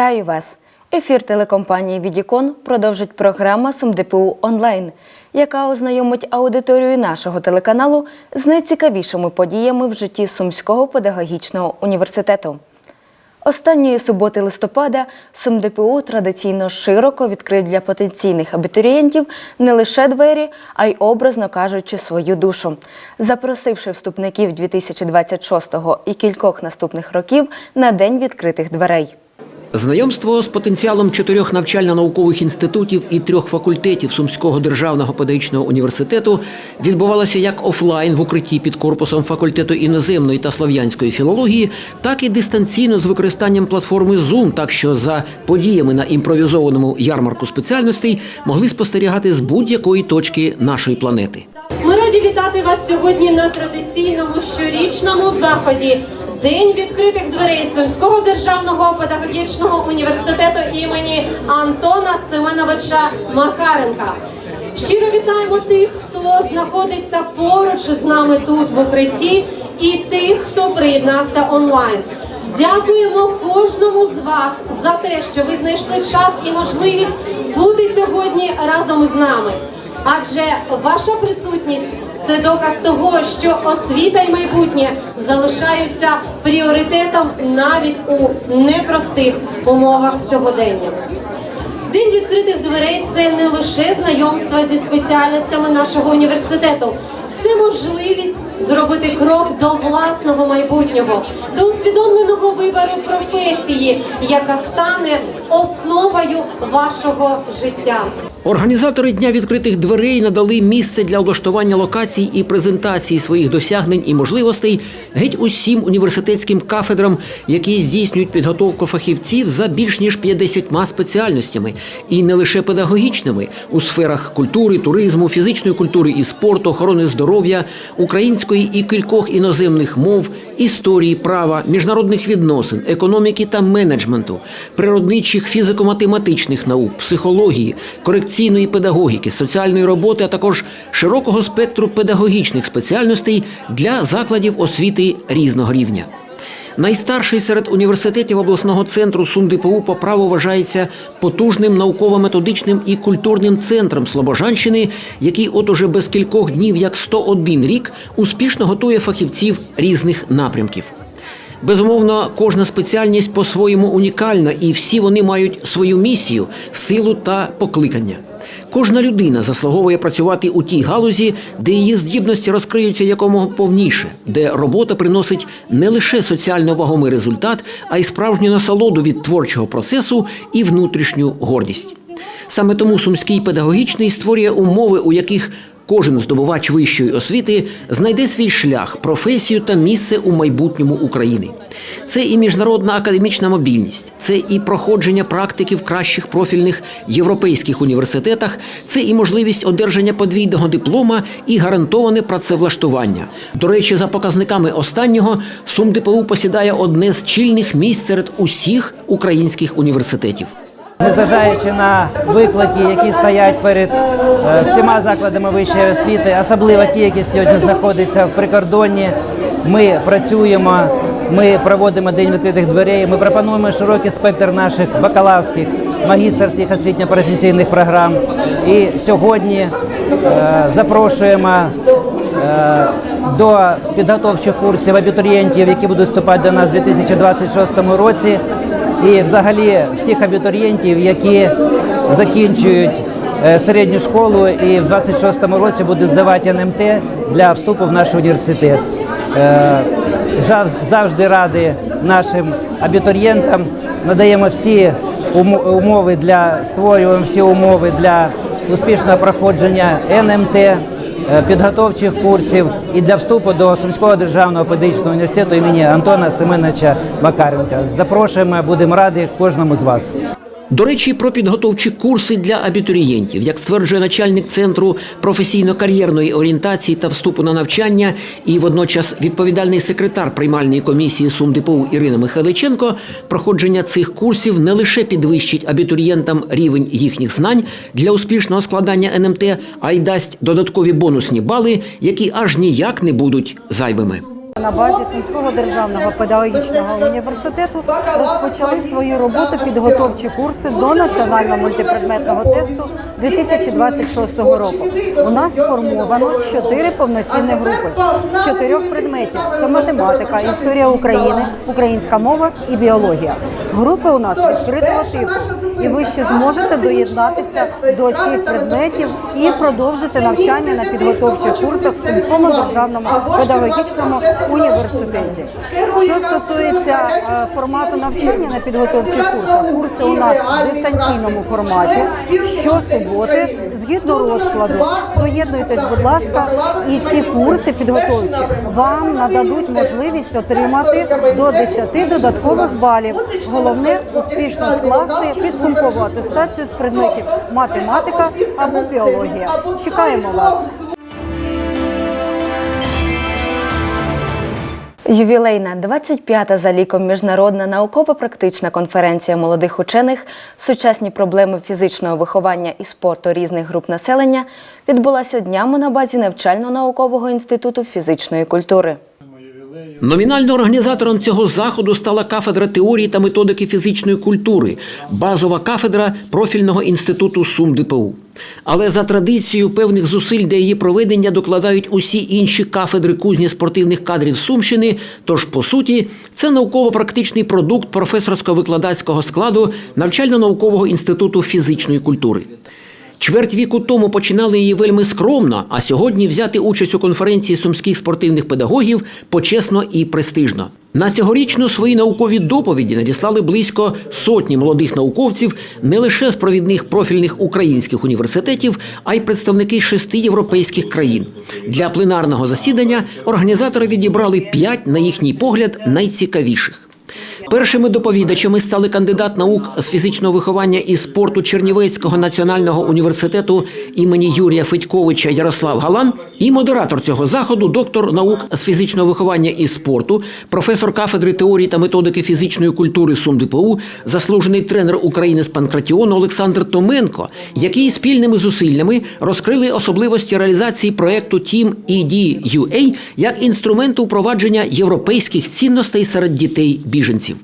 Вітаю вас! Ефір телекомпанії Відікон продовжить програма СумДПУ онлайн, яка ознайомить аудиторію нашого телеканалу з найцікавішими подіями в житті Сумського педагогічного університету. Останньої суботи листопада СумДПУ традиційно широко відкрив для потенційних абітурієнтів не лише двері, а й образно кажучи свою душу, запросивши вступників 2026 і кількох наступних років на день відкритих дверей. Знайомство з потенціалом чотирьох навчально-наукових інститутів і трьох факультетів Сумського державного педагогічного університету відбувалося як офлайн в укритті під корпусом факультету іноземної та слов'янської філології, так і дистанційно з використанням платформи Zoom, так що за подіями на імпровізованому ярмарку спеціальностей могли спостерігати з будь-якої точки нашої планети. Ми раді вітати вас сьогодні на традиційному щорічному заході День відкритих дверей Сумського державного педагогічного університету імені Антона Семеновича Макаренка. Щиро вітаємо тих, хто знаходиться поруч з нами тут в укритті, і тих, хто приєднався онлайн. Дякуємо кожному з вас за те, що ви знайшли час і можливість бути сьогодні разом з нами. Адже ваша присутність це доказ того, що освіта і майбутнє залишаються пріоритетом навіть у непростих умовах сьогодення. День відкритих дверей це не лише знайомство зі спеціальностями нашого університету, це можливість зробити крок до власного майбутнього, до усвідомленого вибору професії, яка стане основою вашого життя. Організатори дня відкритих дверей надали місце для облаштування локацій і презентації своїх досягнень і можливостей геть усім університетським кафедрам, які здійснюють підготовку фахівців за більш ніж 50 спеціальностями, і не лише педагогічними у сферах культури, туризму, фізичної культури і спорту, охорони здоров'я, української і кількох іноземних мов, історії, права, міжнародних відносин, економіки та менеджменту, природничих фізико-математичних наук, психології, корекційної педагогіки, соціальної роботи, а також широкого спектру педагогічних спеціальностей для закладів освіти різного рівня. Найстарший серед університетів обласного центру СумДПУ по праву вважається потужним науково-методичним і культурним центром Слобожанщини, який от уже без кількох днів, як 101 рік, успішно готує фахівців різних напрямків. Безумовно, кожна спеціальність по-своєму унікальна, і всі вони мають свою місію, силу та покликання. Кожна людина заслуговує працювати у тій галузі, де її здібності розкриються якомога повніше, де робота приносить не лише соціально вагомий результат, а й справжню насолоду від творчого процесу і внутрішню гордість. Саме тому сумський педагогічний створює умови, у яких Кожен здобувач вищої освіти знайде свій шлях, професію та місце у майбутньому України. Це і міжнародна академічна мобільність, це і проходження практики в кращих профільних європейських університетах, це і можливість одержання подвійного диплома і гарантоване працевлаштування. До речі, за показниками останнього СумДПУ посідає одне з чільних місць серед усіх українських університетів. Незважаючи на виклики, які стоять перед е, всіма закладами вищої освіти, особливо ті, які сьогодні знаходяться в прикордонні, ми працюємо, ми проводимо день відкритих дверей. Ми пропонуємо широкий спектр наших бакалаврських, магістерських освітньо-професійних програм. І сьогодні е, запрошуємо е, до підготовчих курсів абітурієнтів, які будуть вступати до нас у 2026 році і взагалі всіх абітурієнтів, які закінчують е, середню школу і в 26-му році будуть здавати НМТ для вступу в наш університет. Е, Завжди раді нашим абітурієнтам, надаємо всі умови для створюємо всі умови для успішного проходження НМТ підготовчих курсів і для вступу до Сумського державного педагогічного університету імені Антона Семеновича Макаренка. Запрошуємо, будемо раді кожному з вас. До речі, про підготовчі курси для абітурієнтів, як стверджує начальник центру професійно-кар'єрної орієнтації та вступу на навчання, і водночас відповідальний секретар приймальної комісії СумДПУ Ірина Михайличенко, проходження цих курсів не лише підвищить абітурієнтам рівень їхніх знань для успішного складання НМТ, а й дасть додаткові бонусні бали, які аж ніяк не будуть зайвими. На базі Сумського державного педагогічного університету розпочали свою роботу підготовчі курси до національного мультипредметного тесту 2026 року. У нас сформовано чотири повноцінні групи з чотирьох предметів: це математика, історія України, українська мова і біологія. Групи у нас відкритого типу, і ви ще зможете доєднатися до цих предметів і продовжити навчання на підготовчих курсах в Сумському державному педагогічному університеті. Що стосується е, формату навчання на підготовчих курсах, курси у нас в дистанційному форматі щосуботи, згідно розкладу. Доєднуйтесь, будь ласка, і ці курси підготовчі вам нададуть можливість отримати до 10 додаткових балів. Головне успішно скласти підсумкову атестацію з предметів математика або біологія. Чекаємо вас. Ювілейна 25-та за ліком міжнародна науково-практична конференція молодих учених Сучасні проблеми фізичного виховання і спорту різних груп населення відбулася днями на базі навчально-наукового інституту фізичної культури. Номінально організатором цього заходу стала кафедра теорії та методики фізичної культури, базова кафедра профільного інституту Сум ДПУ. Але за традицією певних зусиль для її проведення докладають усі інші кафедри кузні спортивних кадрів Сумщини. Тож, по суті, це науково-практичний продукт професорсько-викладацького складу навчально-наукового інституту фізичної культури. Чверть віку тому починали її вельми скромно, а сьогодні взяти участь у конференції сумських спортивних педагогів почесно і престижно. На цьогорічну свої наукові доповіді надіслали близько сотні молодих науковців не лише з провідних профільних українських університетів, а й представники шести європейських країн. Для пленарного засідання організатори відібрали п'ять, на їхній погляд, найцікавіших. Першими доповідачами стали кандидат наук з фізичного виховання і спорту Чернівецького національного університету імені Юрія Федьковича Ярослав Галан і модератор цього заходу, доктор наук з фізичного виховання і спорту, професор кафедри теорії та методики фізичної культури СумДПУ, заслужений тренер України з панкратіону Олександр Томенко, який спільними зусиллями розкрили особливості реалізації проекту Team ED.UA як інструменту впровадження європейських цінностей серед дітей біженців.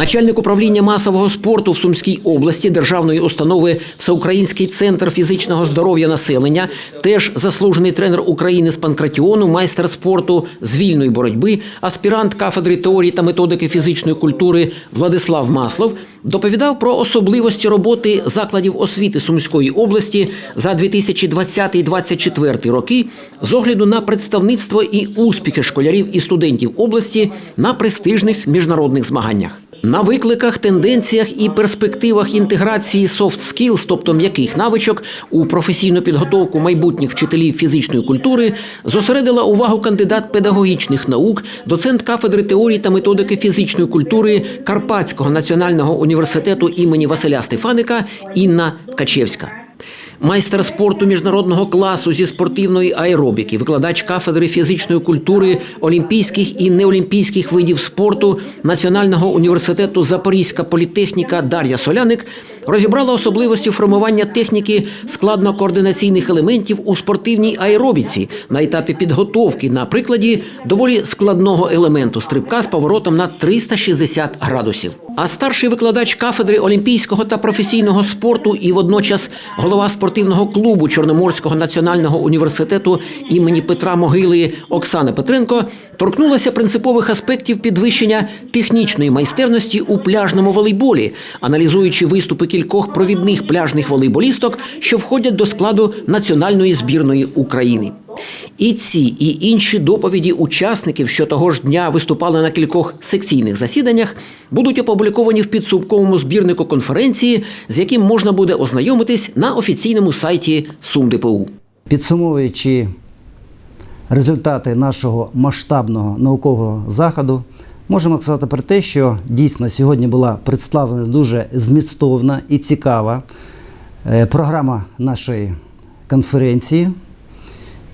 Начальник управління масового спорту в Сумській області державної установи Всеукраїнський центр фізичного здоров'я населення, теж заслужений тренер України з панкратіону, майстер спорту з вільної боротьби, аспірант кафедри теорії та методики фізичної культури Владислав Маслов доповідав про особливості роботи закладів освіти Сумської області за 2020-2024 роки з огляду на представництво і успіхи школярів і студентів області на престижних міжнародних змаганнях. На викликах, тенденціях і перспективах інтеграції soft skills, тобто м'яких навичок, у професійну підготовку майбутніх вчителів фізичної культури, зосередила увагу кандидат педагогічних наук, доцент кафедри теорії та методики фізичної культури Карпатського національного університету імені Василя Стефаника Інна Ткачевська. Майстер спорту міжнародного класу зі спортивної аеробіки, викладач кафедри фізичної культури, олімпійських і неолімпійських видів спорту Національного університету Запорізька політехніка Дар'я Соляник розібрала особливості формування техніки складно-координаційних елементів у спортивній аеробіці на етапі підготовки на прикладі доволі складного елементу стрибка з поворотом на 360 градусів. А старший викладач кафедри олімпійського та професійного спорту і водночас голова спортивного клубу Чорноморського національного університету імені Петра Могили Оксана Петренко торкнулася принципових аспектів підвищення технічної майстерності у пляжному волейболі, аналізуючи виступи кількох провідних пляжних волейболісток, що входять до складу національної збірної України. І ці і інші доповіді учасників, що того ж дня виступали на кількох секційних засіданнях, будуть опубліковані в підсумковому збірнику конференції, з яким можна буде ознайомитись на офіційному сайті СумДПУ. Підсумовуючи результати нашого масштабного наукового заходу, можемо сказати про те, що дійсно сьогодні була представлена дуже змістовна і цікава е, програма нашої конференції,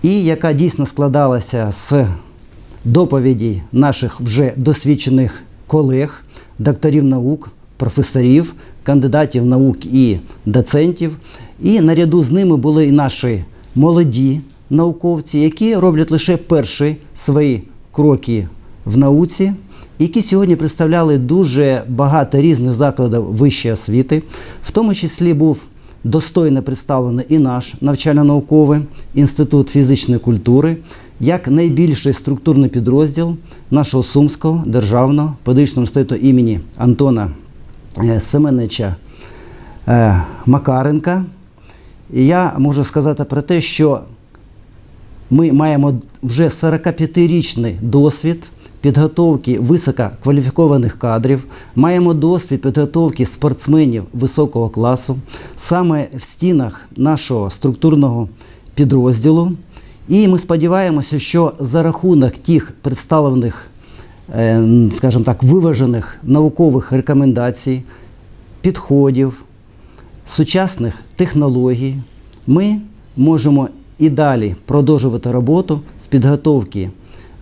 і яка дійсно складалася з доповідей наших вже досвідчених колег, докторів наук, професорів, кандидатів наук і доцентів. І наряду з ними були і наші молоді науковці, які роблять лише перші свої кроки в науці, які сьогодні представляли дуже багато різних закладів вищої освіти, в тому числі був достойно представлений і наш навчально-науковий інститут фізичної культури як найбільший структурний підрозділ нашого Сумського державного педагогічного університету імені Антона е, Семеновича е, Макаренка. І я можу сказати про те, що ми маємо вже 45-річний досвід підготовки висококваліфікованих кадрів, маємо досвід підготовки спортсменів високого класу саме в стінах нашого структурного підрозділу. І ми сподіваємося, що за рахунок тих представлених, е, скажімо так, виважених наукових рекомендацій, підходів, сучасних технологій, ми можемо і далі продовжувати роботу з підготовки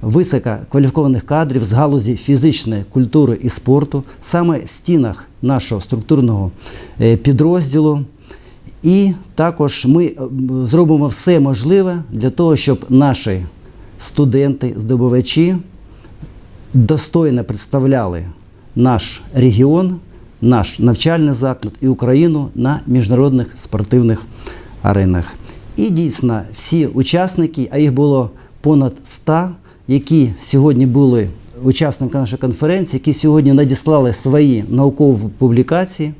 висококваліфікованих кадрів з галузі фізичної культури і спорту саме в стінах нашого структурного е, підрозділу. І також ми е, зробимо все можливе для того, щоб наші студенти, здобувачі достойно представляли наш регіон, наш навчальний заклад і Україну на міжнародних спортивних аренах. І дійсно всі учасники, а їх було понад 100, які сьогодні були учасниками нашої конференції, які сьогодні надіслали свої наукові публікації,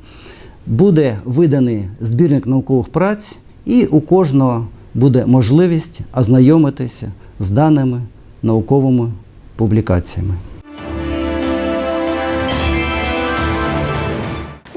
буде виданий збірник наукових праць, і у кожного буде можливість ознайомитися з даними науковими публікаціями.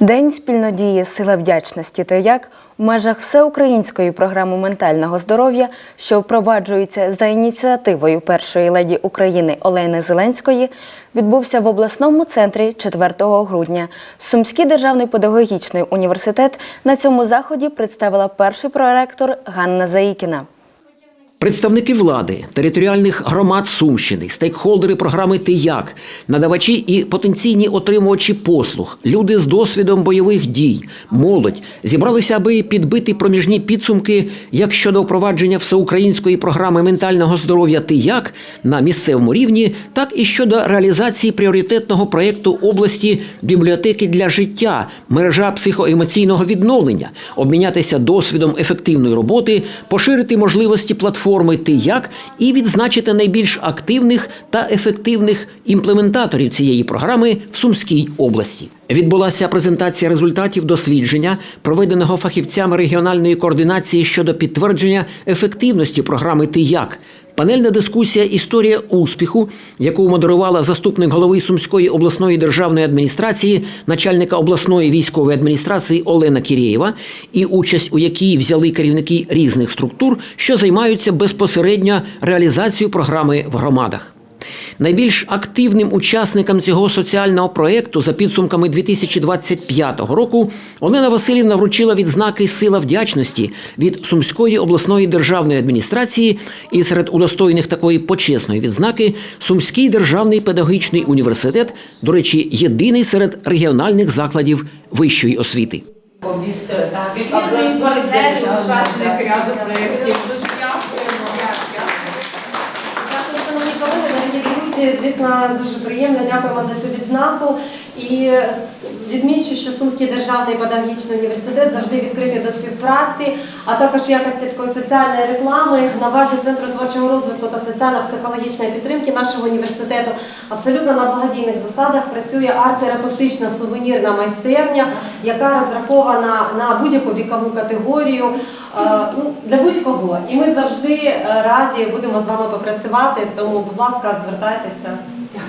День спільнодії Сила вдячності та як у межах всеукраїнської програми ментального здоров'я, що впроваджується за ініціативою першої леді України Олени Зеленської, відбувся в обласному центрі 4 грудня. Сумський державний педагогічний університет на цьому заході представила перший проректор Ганна Заїкіна. Представники влади, територіальних громад Сумщини, стейкхолдери програми «Ти як», надавачі і потенційні отримувачі послуг, люди з досвідом бойових дій, молодь зібралися, аби підбити проміжні підсумки як щодо впровадження всеукраїнської програми ментального здоров'я «Ти як» на місцевому рівні, так і щодо реалізації пріоритетного проєкту області бібліотеки для життя, мережа психоемоційного відновлення, обмінятися досвідом ефективної роботи, поширити можливості платформи «Ти як» і відзначити найбільш активних та ефективних імплементаторів цієї програми в Сумській області. Відбулася презентація результатів дослідження, проведеного фахівцями регіональної координації щодо підтвердження ефективності програми «Ти як». Панельна дискусія Історія успіху, яку модерувала заступник голови Сумської обласної державної адміністрації, начальника обласної військової адміністрації Олена Кірєєва, і участь у якій взяли керівники різних структур, що займаються безпосередньо реалізацією програми в громадах. Найбільш активним учасникам цього соціального проєкту за підсумками 2025 року Олена Васильівна вручила відзнаки Сила вдячності від Сумської обласної державної адміністрації і серед удостоєних такої почесної відзнаки Сумський державний педагогічний університет, до речі, єдиний серед регіональних закладів вищої освіти. Партнер, учасник ряду проєктів. Звісно, дуже приємно. Дякуємо за цю відзнаку. І відмічу, що Сумський державний педагогічний університет завжди відкритий до співпраці, а також в якості такої соціальної реклами на базі Центру творчого розвитку та соціально-психологічної підтримки нашого університету абсолютно на благодійних засадах працює арт-терапевтична сувенірна майстерня, яка розрахована на будь-яку вікову категорію е, ну, для будь-кого. І ми завжди е, раді будемо з вами попрацювати. Тому, будь ласка, звертайтеся.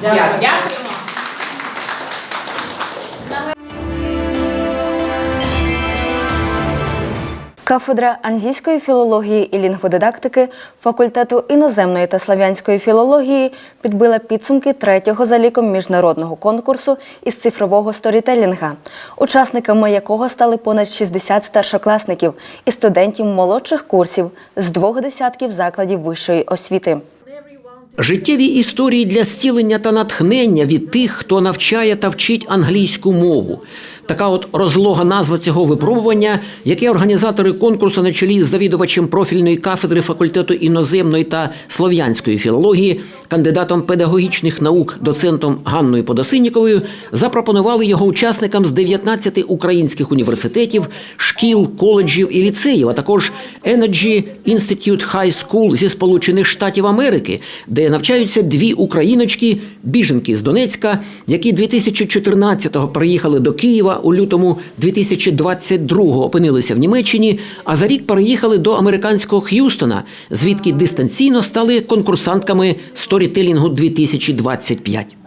Дякую. Дякуємо. Кафедра англійської філології і лінгводидактики факультету іноземної та слав'янської філології підбила підсумки третього за ліком міжнародного конкурсу із цифрового сторітелінга, учасниками якого стали понад 60 старшокласників і студентів молодших курсів з двох десятків закладів вищої освіти. Життєві історії для зцілення та натхнення від тих, хто навчає та вчить англійську мову. Така от розлога назва цього випробування, яке організатори конкурсу на чолі з завідувачем профільної кафедри факультету іноземної та слов'янської філології, кандидатом педагогічних наук, доцентом Ганною Подосинніковою, запропонували його учасникам з 19 українських університетів, шкіл, коледжів і ліцеїв, а також Energy Institute High School зі Сполучених Штатів Америки, де навчаються дві україночки, біженки з Донецька, які 2014-го приїхали до Києва у лютому 2022-го опинилися в Німеччині, а за рік переїхали до американського Х'юстона, звідки дистанційно стали конкурсантками сторітелінгу 2025.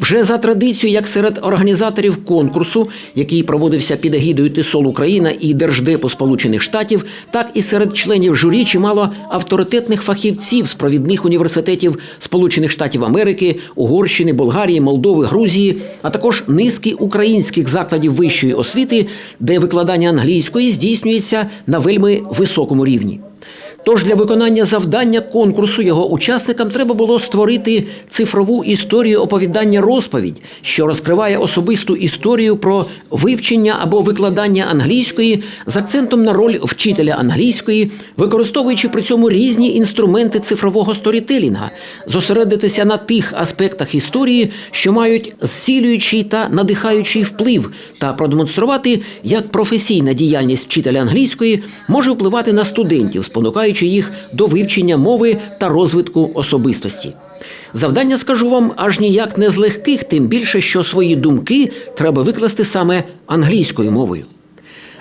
Вже за традицією, як серед організаторів конкурсу, який проводився під егідою ТИСОЛ Україна і Держдепу Сполучених Штатів, так і серед членів журі чимало авторитетних фахівців з провідних університетів Сполучених Штатів Америки, Угорщини, Болгарії, Молдови, Грузії, а також низки українських закладів вищої освіти, де викладання англійської здійснюється на вельми високому рівні. Тож для виконання завдання конкурсу його учасникам треба було створити цифрову історію оповідання розповідь, що розкриває особисту історію про вивчення або викладання англійської з акцентом на роль вчителя англійської, використовуючи при цьому різні інструменти цифрового сторітелінга, зосередитися на тих аспектах історії, що мають зцілюючий та надихаючий вплив, та продемонструвати, як професійна діяльність вчителя англійської може впливати на студентів, спонукаючи їх до вивчення мови та розвитку особистості. Завдання, скажу вам, аж ніяк не з легких, тим більше, що свої думки треба викласти саме англійською мовою.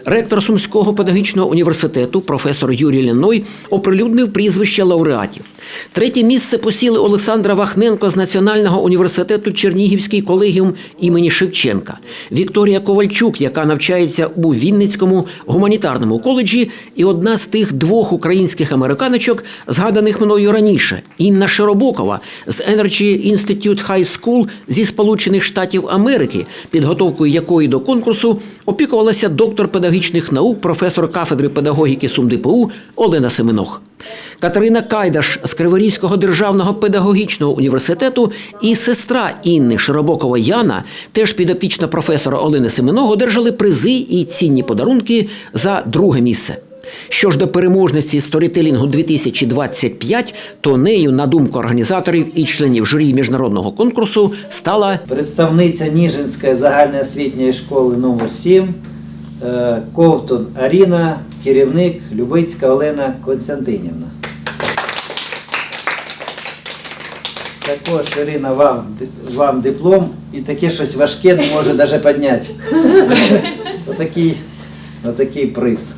Ректор Сумського педагогічного університету, професор Юрій Ляной, оприлюднив прізвища лауреатів. Третє місце посіли Олександра Вахненко з Національного університету Чернігівський колегіум імені Шевченка, Вікторія Ковальчук, яка навчається у Вінницькому гуманітарному коледжі, і одна з тих двох українських американочок, згаданих мною раніше, Інна Широбокова з Energy Institute High School зі Сполучених Штатів Америки, підготовкою якої до конкурсу опікувалася доктор педагогічних наук, професор кафедри педагогіки СумДПУ Олена Семенох. Катерина Кайдаш з Криворізького державного педагогічного університету і сестра Інни Широбокова Яна, теж підопічна професора Олени Семеного, одержали призи і цінні подарунки за друге місце. Що ж до переможниці сторітелінгу 2025, то нею, на думку організаторів і членів журі міжнародного конкурсу, стала Представниця Ніжинської загальноосвітньої школи номер 7 е, Ковтун Аріна, керівник Любицька Олена Константинівна. Також, Ірина, вам, вам диплом і таке щось важке не може навіть підняти. Отакий, отакий приз.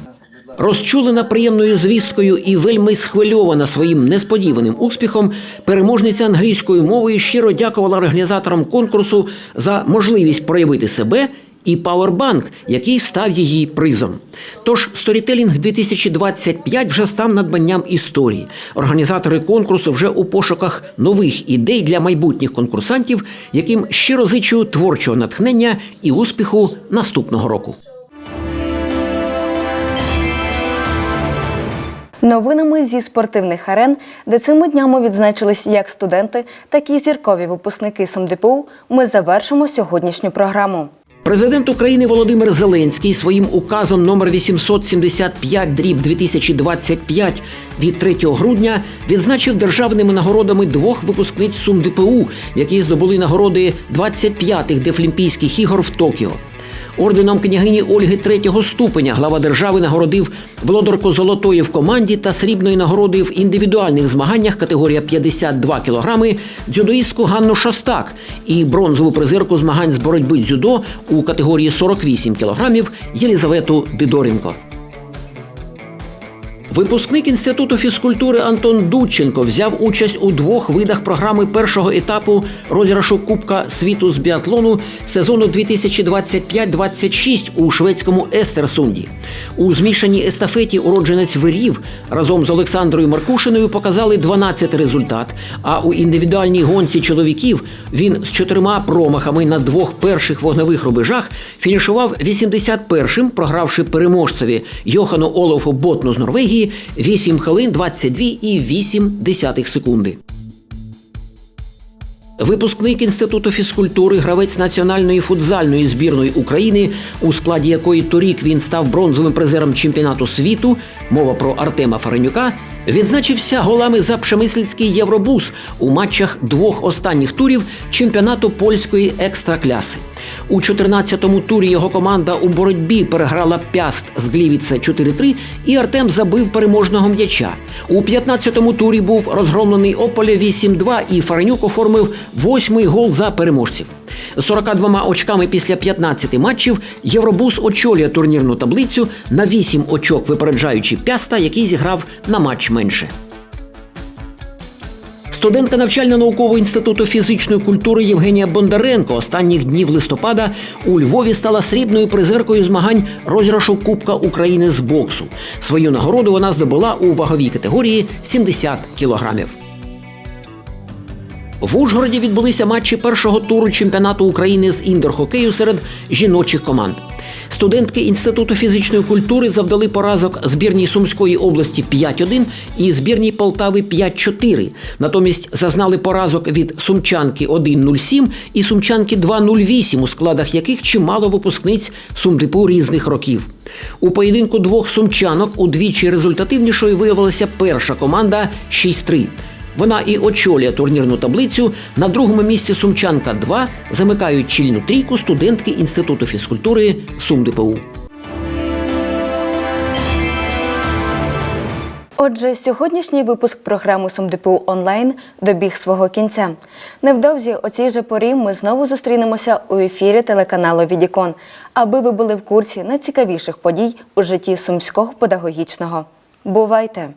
Розчулена приємною звісткою і вельми схвильована своїм несподіваним успіхом, переможниця англійською мовою щиро дякувала організаторам конкурсу за можливість проявити себе і Powerbank, який став її призом. Тож сторітелінг 2025 вже став надбанням історії. Організатори конкурсу вже у пошуках нових ідей для майбутніх конкурсантів, яким щиро зичу творчого натхнення і успіху наступного року. Новинами зі спортивних арен, де цими днями відзначились як студенти, так і зіркові випускники СумДПУ, ми завершимо сьогоднішню програму. Президент України Володимир Зеленський своїм указом номер 875 дріб 2025 від 3 грудня відзначив державними нагородами двох випускниць СумДПУ, які здобули нагороди 25-х Дефлімпійських ігор в Токіо. Орденом княгині Ольги третього ступеня глава держави нагородив володарку золотої в команді та срібної нагороди в індивідуальних змаганнях категорія 52 кілограми дзюдоїстку Ганну Шастак і бронзову призерку змагань з боротьби дзюдо у категорії 48 кілограмів Єлізавету Дидоренко. Випускник інституту фізкультури Антон Дудченко взяв участь у двох видах програми першого етапу розіграшу Кубка світу з біатлону сезону 2025-26 у шведському Естерсунді. У змішаній естафеті уродженець вирів разом з Олександрою Маркушиною показали 12 результат. А у індивідуальній гонці чоловіків він з чотирма промахами на двох перших вогневих рубежах фінішував 81-м, програвши переможцеві Йохану Олофу Ботну з Норвегії 8 хвилин 22 і 8 десятих секунди. Випускник інституту фізкультури, гравець національної футзальної збірної України, у складі якої торік він став бронзовим призером чемпіонату світу. Мова про Артема Фаренюка. Відзначився голами за Пшемисельський Євробус у матчах двох останніх турів чемпіонату польської екстракляси. У 14-му турі його команда у боротьбі переграла пяст з Глівіце 4-3, і Артем забив переможного м'яча. У 15-му турі був розгромлений Ополе 8-2, і Фаренюк оформив восьмий гол за переможців. З 42 очками після 15 матчів Євробус очолює турнірну таблицю на 8 очок, випереджаючи пяста, який зіграв на матч менше. Студентка навчально-наукового інституту фізичної культури Євгенія Бондаренко останніх днів листопада у Львові стала срібною призеркою змагань розіграшу Кубка України з боксу. Свою нагороду вона здобула у ваговій категорії 70 кілограмів. В Ужгороді відбулися матчі першого туру чемпіонату України з індор-хокею серед жіночих команд. Студентки інституту фізичної культури завдали поразок збірній Сумської області 5-1 і збірній Полтави 5-4. Натомість зазнали поразок від сумчанки 1-0-7 і сумчанки 2-0-8, у складах яких чимало випускниць сумдипу різних років. У поєдинку двох сумчанок удвічі результативнішою виявилася перша команда 6-3. Вона і очолює турнірну таблицю. На другому місці Сумчанка 2 замикають чільну трійку студентки Інституту фізкультури СумДПУ. Отже, сьогоднішній випуск програми СумДПУ онлайн добіг свого кінця. Невдовзі о цій же порі ми знову зустрінемося у ефірі телеканалу Відікон, аби ви були в курсі найцікавіших подій у житті сумського педагогічного. Бувайте!